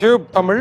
Tube Tamil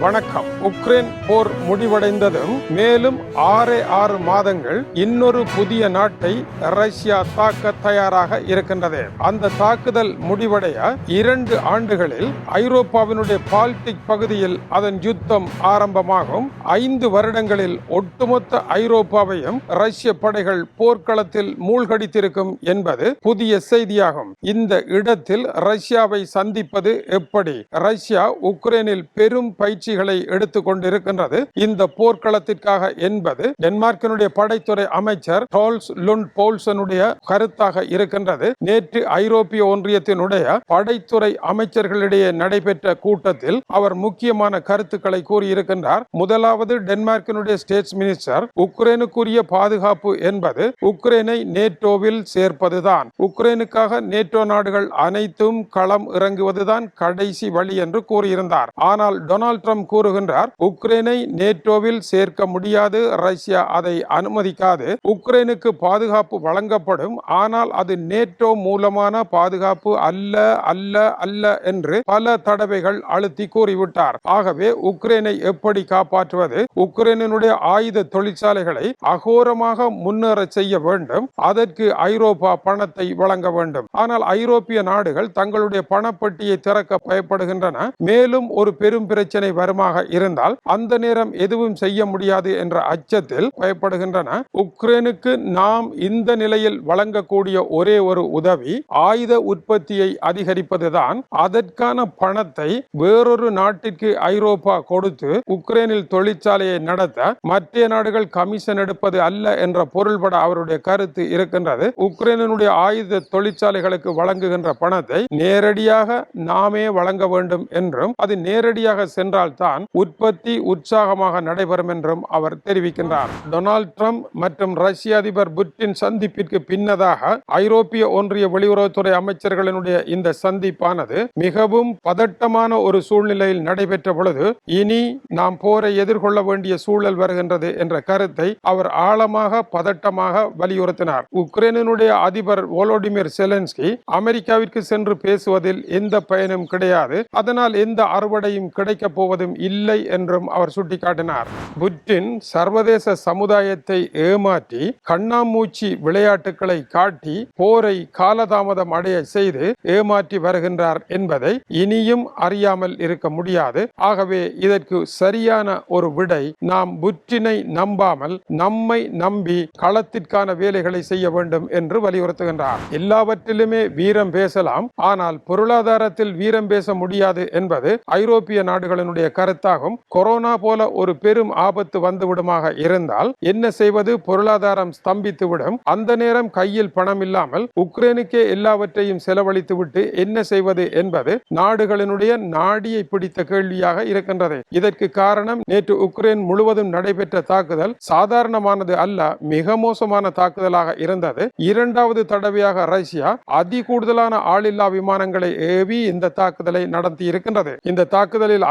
வணக்கம். Ukraine போர் முடிவடைந்ததும் மேலும் ஆறே ஆறு மாதங்கள் இன்னொரு புதிய நாட்டை ரஷ்யா தாக்க தயாராக இருக்கின்றது. அந்த தாக்குதல் முடிவடைய இரண்டு ஆண்டுகளில் ஐரோப்பாவினுடைய பால்டிக் பகுதியில் அதன் யுத்தம் ஆரம்பமாகும். ஐந்து வருடங்களில் ஒட்டுமொத்த ஐரோப்பாவையும் ரஷ்ய படைகள் போர்க்களத்தில் மூழ்கடித்திருக்கும் என்பது புதிய செய்தியாகும். இந்த இடத்தில் ரஷ்யாவை சந்திப்பது எப்படி? ரஷ்யா உக்ரைனில் பெரும் பயிற்சி முயற்சிகளை எடுத்துக் கொண்டிருக்கின்றது. இந்த போர்க்களத்திற்காக என்பது டென்மார்க்கினுடைய படைத்துறை அமைச்சர் டோல்ஸ் லுண்ட் போல்சனுடைய கருத்தாக இருக்கின்றது. நேற்று ஐரோப்பிய ஒன்றியத்தினுடைய படைத்துறை அமைச்சர்களிடையே நடைபெற்ற கூட்டத்தில் அவர் முக்கியமான கருத்துக்களை கூறியிருக்கின்றார். முதலாவது டென்மார்க்கினுடைய ஸ்டேட்ஸ் மினிஸ்டர் உக்ரைனுக்குரிய பாதுகாப்பு என்பது உக்ரைனை நேட்டோவில் சேர்ப்பதுதான். உக்ரைனுக்காக நேட்டோ நாடுகள் அனைத்தும் களம் இறங்குவதுதான் கடைசி வழி என்று கூறியிருந்தார். ஆனால் டொனால்ட் ட்ரம்ப் கூறுகின்றார். உக்ரைனை நேட்டோவில் சேர்க்க முடியாது. ரஷ்யா அதை அனுமதிக்காது. உக்ரைனுக்கு பாதுகாப்பு வழங்கப்படும். ஆனால் அது நேட்டோ மூலமான பாதுகாப்பு அல்ல அல்ல அல்ல என்று பல தடவைகள் அழுத்தி கூறிவிட்டார். ஆகவே உக்ரைனை எப்படி காப்பாற்றுவது? உக்ரைனுடைய ஆயுத தொழிற்சாலைகளை அகோரமாக முன்னேற செய்ய வேண்டும். அதற்கு ஐரோப்பா பணத்தை வழங்க வேண்டும். ஆனால் ஐரோப்பிய நாடுகள் தங்களுடைய பணப்பட்டியை திறக்க பயப்படுகின்றன. மேலும் ஒரு பெரும் பிரச்சனை வருமாக இருந்தால் அந்த நேரம் எதுவும் செய்ய முடியாது என்ற அச்சத்தில் பயப்படுகின்றன. உக்ரைனுக்கு நாம் இந்த நிலையில் வழங்கக்கூடிய ஒரே ஒரு உதவி ஆயுத உற்பத்தியை அதிகரிப்பதுதான். அதற்கான பணத்தை வேறொரு நாட்டிற்கு ஐரோப்பா கொடுத்து உக்ரைனில் தொழிற்சாலையை நடத்த மற்ற நாடுகள் கமிஷன் எடுப்பது அல்ல என்ற பொருள்பட அவருடைய கருத்து இருக்கின்றது. உக்ரைனுடைய ஆயுத தொழிற்சாலைகளுக்கு வழங்குகின்ற பணத்தை நேரடியாக நாமே வழங்க வேண்டும் என்றும் அது நேரடியாக சென்றால் சென்றால்தான் உற்பத்தி உற்சாகமாக நடைபெறும் என்றும் அவர் தெரிவிக்கின்றார். டொனால்ட் ட்ரம்ப் மற்றும் ரஷ்ய அதிபர் புட்டின் சந்திப்பிற்கு பின்னதாக ஐரோப்பிய ஒன்றிய வெளியுறவுத்துறை அமைச்சர்களினுடைய இந்த சந்திப்பானது மிகவும் பதட்டமான ஒரு சூழ்நிலையில் நடைபெற்ற பொழுது இனி நாம் போரை எதிர்கொள்ள வேண்டிய சூழல் வருகின்றது என்ற கருத்தை அவர் ஆழமாக பதட்டமாக வலியுறுத்தினார். உக்ரைனுடைய அதிபர் ஓலோடிமிர் செலன்ஸ்கி அமெரிக்காவிற்கு சென்று பேசுவதில் எந்த பயனும் கிடையாது. அதனால் எந்த அறுவடையும் கிடைக்கப் போவது போவதும் இல்லை என்றும் அவர் சுட்டிக்காட்டினார். புட்டின் சர்வதேச சமுதாயத்தை ஏமாற்றி கண்ணாமூச்சி விளையாட்டுகளை காட்டி போரை காலதாமதம் அடைய செய்து ஏமாற்றி வருகின்றார் என்பதை இனியும் அறியாமல் இருக்க முடியாது. ஆகவே இதற்கு சரியான ஒரு விடை நாம் புற்றினை நம்பாமல் நம்மை நம்பி களத்திற்கான வேலைகளை செய்ய வேண்டும் என்று வலியுறுத்துகின்றார். எல்லாவற்றிலுமே வீரம் பேசலாம் ஆனால் பொருளாதாரத்தில் வீரம் பேச முடியாது என்பது ஐரோப்பிய நாடுகளினுடைய கருத்தாகும். கொரோனா போல ஒரு பெரும் ஆபத்து வந்துவிடுமாக இருந்தால் என்ன செய்வது? பொருளாதாரம் ஸ்தம்பித்துவிடும். அந்த நேரம் கையில் பணம் இல்லாமல் உக்ரைனுக்கே எல்லாவற்றையும் செலவழித்துவிட்டு என்ன செய்வது என்பது நாடுகளினுடைய நாடியை பிடித்த கேள்வியாக இருக்கின்றது. இதற்கு காரணம் நேற்று உக்ரைன் முழுவதும் நடைபெற்ற தாக்குதல் சாதாரணமானது அல்ல மிக மோசமான தாக்குதலாக இருந்தது. இரண்டாவது தடவையாக ரஷ்யா அதி கூடுதலான ஆளில்லா விமானங்களை ஏவி இந்த தாக்குதலை நடத்தி இருக்கின்றது இந்த தாக்குதலில்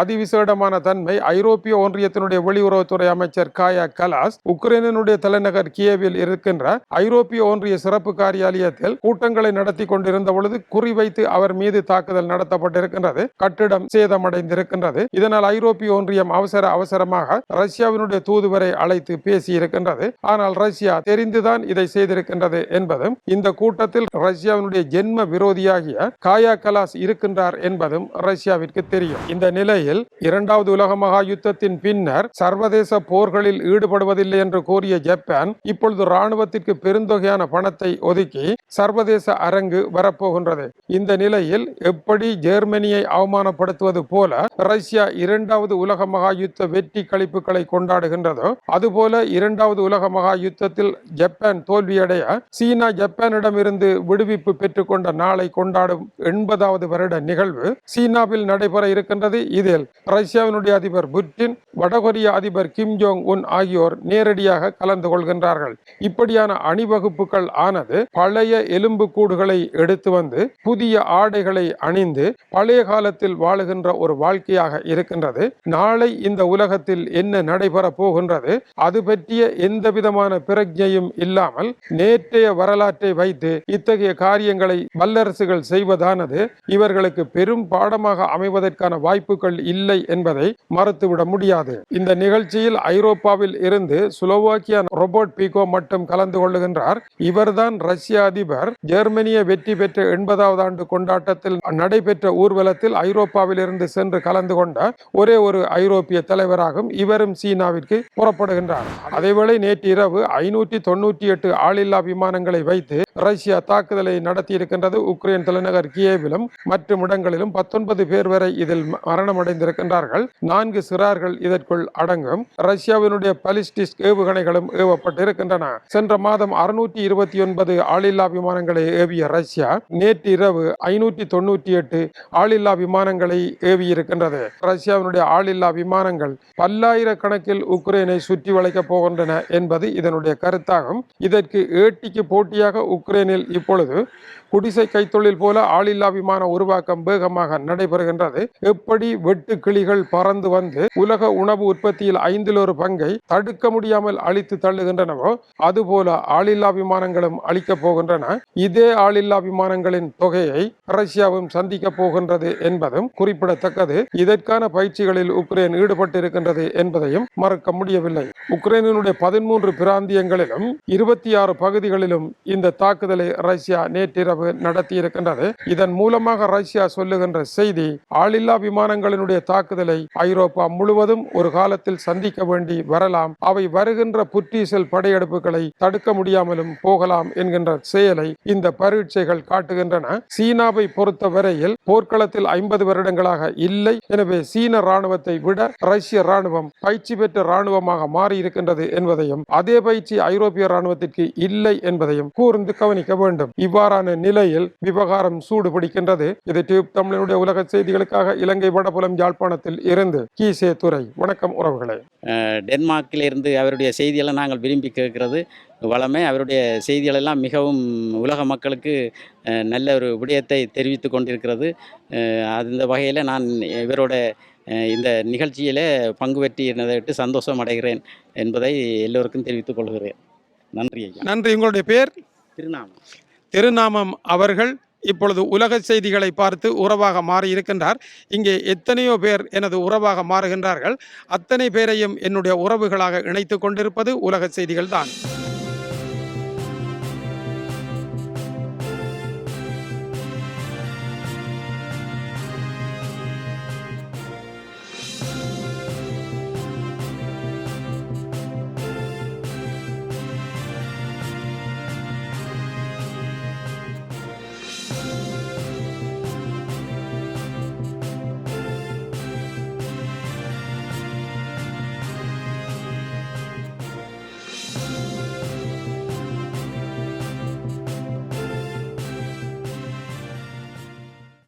அதிவிசேடமான தன்மை ஐரோப்பிய ஒன்றியத்தினுடைய வெளியுறவுத்துறை அமைச்சர் காயா கலாஸ் உக்ரைனுடைய தலைநகர் கியேவில் இருக்கின்ற ஐரோப்பிய ஒன்றிய சிறப்பு காரியாலயத்தில் கூட்டங்களை நடத்தி கொண்டிருந்த பொழுது குறிவைத்து அவர் மீது தாக்குதல் நடத்தப்பட்டிருக்கின்றது கட்டிடம் சேதமடைந்திருக்கின்றது. இதனால் ஐரோப்பிய ஒன்றியம் அவசர அவசரமாக ரஷ்யாவினுடைய தூதுவரை அழைத்து பேசியிருக்கின்றது. ஆனால் ரஷ்யா தெரிந்துதான் இதை செய்திருக்கின்றது என்பதும் இந்த கூட்டத்தில் ரஷ்யாவினுடைய ஜென்ம விரோதியாகிய காயா கலாஸ் இருக்கின்றார் என்பதும் ரஷ்யாவிற்கு தெரியும். இந்த நிலையில் இரண்டாவது உலக மகா யுத்தத்தின் பின்னர் சர்வதேச போர்களில் ஈடுபடுவதில்லை என்று கூறிய ஜப்பான் இப்பொழுது ராணுவத்திற்கு பெருந்தொகையான பணத்தை ஒதுக்கி சர்வதேச அரங்கு வரப்போகின்றது. இந்த நிலையில் எப்படி ஜெர்மனியை அவமானப்படுத்துவது போல ரஷ்யா இரண்டாவது உலக மகா யுத்த வெற்றி கழிப்புகளை கொண்டாடுகின்றதோ அதுபோல இரண்டாவது உலக மகா யுத்தத்தில் ஜப்பான் தோல்வியடைய சீனா ஜப்பானிடமிருந்து விடுவிப்பு பெற்றுக்கொண்ட நாளை கொண்டாடும் எண்பதாவது வருட நிகழ்வு சீனாவில் நடைபெற இருக்கின்றது. இதில் ரஷ்யாவினுடைய அதிபர் புட்டின் வடகொரிய அதிபர் கிம் ஜோங் உன் ஆகியோர் நேரடியாக கலந்து கொள்கின்றார்கள். இப்படியான அணிவகுப்புகள் ஆனது பழைய எலும்பு கூடுகளை எடுத்து வந்து புதிய ஆடைகளை அணிந்து பழைய காலத்தில் வாழுகின்ற ஒரு வாழ்க்கையாக இருக்கின்றது. நாளை இந்த உலகத்தில் என்ன நடைபெற போகின்றது அது பற்றிய எந்த விதமான பிரஜையும் இல்லாமல் நேற்றைய வரலாற்றை வைத்து இத்தகைய காரியங்களை வல்லரசுகள் செய்வதானது இவர்களுக்கு பெரும் பாடமாக அமைவதற்கான வாய்ப்புகள் இல்லை என்பதை மறுத்துவிட முடியாது. இந்த நிகழ்ச்சியில் ஐரோப்பாவில் இருந்து சுலோவாக்கியா ரோபோட் பீகோ மட்டும் கலந்து கொள்ளுகின்றார். இவர்தான் ரஷ்ய அதிபர். ஜெர்மனிய வெற்றி பெற்ற எண்பதாவது ஆண்டு கொண்டாட்டத்தில் நடைபெற்ற ஊர்வலத்தில் ஐரோப்பாவில் இருந்து சென்று கலந்து கொண்ட ஒரே ஒரு ஐரோப்பிய தலைவராகும் இவரும் சீனாவிற்கு புறப்படுகின்றார். அதேவேளை நேற்று இரவு ஐநூற்றி தொன்னூற்றி எட்டு ஆளில்லா விமானங்களை வைத்து ரஷ்யா தாக்குதலை நடத்தி இருக்கின்றது உக்ரைன் தலைநகர் கியேவிலும் மற்றும் இடங்களிலும் பத்தொன்பது பேர் வரை இதில் மரணமடைந்திருக்கின்றார் சிறார்கள் நான்கு சிறார்கள் இதற்குள் அடங்கும். ரஷ்யாவினுடைய பலிஸ்டிக் ஏவுகணைகளும் ஏவப்பட்டிருக்கின்றன. சென்ற மாதம் அறுநூற்றி இருபத்தி ஒன்பது ஆளில்லா விமானங்களை ஏவிய ரஷ்யா நேற்று இரவு ஐநூற்றி தொண்ணூற்றி எட்டு ஆளில்லா விமானங்களை ஏவியிருக்கின்றது. ரஷ்யாவினுடைய ஆளில்லா விமானங்கள் பல்லாயிரக்கணக்கில் உக்ரைனை சுற்றி வளைக்கப் போகின்றன என்பது இதனுடைய கருத்தாகும். இதற்கு ஏட்டிக்கு போட்டியாக உக்ரைனில் இப்பொழுது குடிசை கைத்தொழில் போல ஆளில்லா விமான உருவாக்கம் வேகமாக நடைபெறுகின்றது. எப்படி வெட்டு கிளிகள் பறந்து வந்து உலக உணவு உற்பத்தியில் ஐந்தில் ஒரு பங்கை தடுக்க முடியாமல் அழித்து தள்ளுகின்றனவோ அதுபோல ஆளில்லா விமானங்களும் அழிக்கப் போகின்றன. இதே ஆளில்லா விமானங்களின் தொகையை ரஷ்யாவும் சந்திக்க போகின்றது என்பதும் குறிப்பிடத்தக்கது. இதற்கான பயிற்சிகளில் உக்ரைன் ஈடுபட்டிருக்கின்றது என்பதையும் மறக்க முடியவில்லை. உக்ரைனுடைய பதிமூன்று பிராந்தியங்களிலும் இருபத்தி ஆறு பகுதிகளிலும் இந்த தாக்குதலை ரஷ்யா நேற்றிரவு நடத்தியிருக்கின்றது. இதன் மூலமாக ரஷ்யா சொல்லுகின்ற செய்தி ஆளில்லா விமானங்களினுடைய தாக்குதல் ஐரோப்பா முழுவதும் ஒரு காலத்தில் சந்திக்க வேண்டி வரலாம். அவை வருகின்ற புற்றீசல் படையெடுப்புகளை தடுக்க முடியாமலும் போகலாம் என்கின்ற செயலை இந்த பரீட்சைகள் காட்டுகின்றன. சீனாவை பொறுத்த வரையில் போர்க்களத்தில் ஐம்பது வருடங்களாக இல்லை. எனவே சீன ராணுவத்தை விட ரஷ்ய ராணுவம் பயிற்சி பெற்ற ராணுவமாக மாறி இருக்கின்றது என்பதையும் அதே பயிற்சி ஐரோப்பிய ராணுவத்திற்கு இல்லை என்பதையும் கூர்ந்து கவனிக்க வேண்டும். இவ்வாறான நிலையில் விவகாரம் சூடு பிடிக்கின்றது இது டியூப் தமிழனுடைய உலக செய்திகளுக்காக இலங்கை வடபுலம் யாழ்ப்பாணத்தில் இருந்து கீசே துறை வணக்கம் உறவுகளே. அஹ் டென்மார்க்கிலிருந்து அவருடைய செய்தியெல்லாம் நாங்கள் விரும்பி கேட்கிறது வளமே. அவருடைய செய்திகளெல்லாம் மிகவும் உலக மக்களுக்கு நல்ல ஒரு விடயத்தை தெரிவித்து கொண்டிருக்கிறது. அந்த வகையில் நான் இவரோட இந்த நிகழ்ச்சியில் பங்கு பெற்றிருந்ததை விட்டு சந்தோஷம் அடைகிறேன் என்பதை எல்லோருக்கும் தெரிவித்துக் கொள்கிறேன். நன்றி நன்றி. உங்களுடைய பேர்? திருநாமம். திருநாமம் அவர்கள். இப்பொழுது உலக செய்திகளை பார்த்து உறவாக மாறியிருக்கின்றார். இங்கே எத்தனையோ பேர் எனது உறவாக மாறுகின்றார்கள். அத்தனை பேரையும் என்னுடைய உறவுகளாக இணைத்து கொண்டிருப்பது உலக செய்திகள் தான்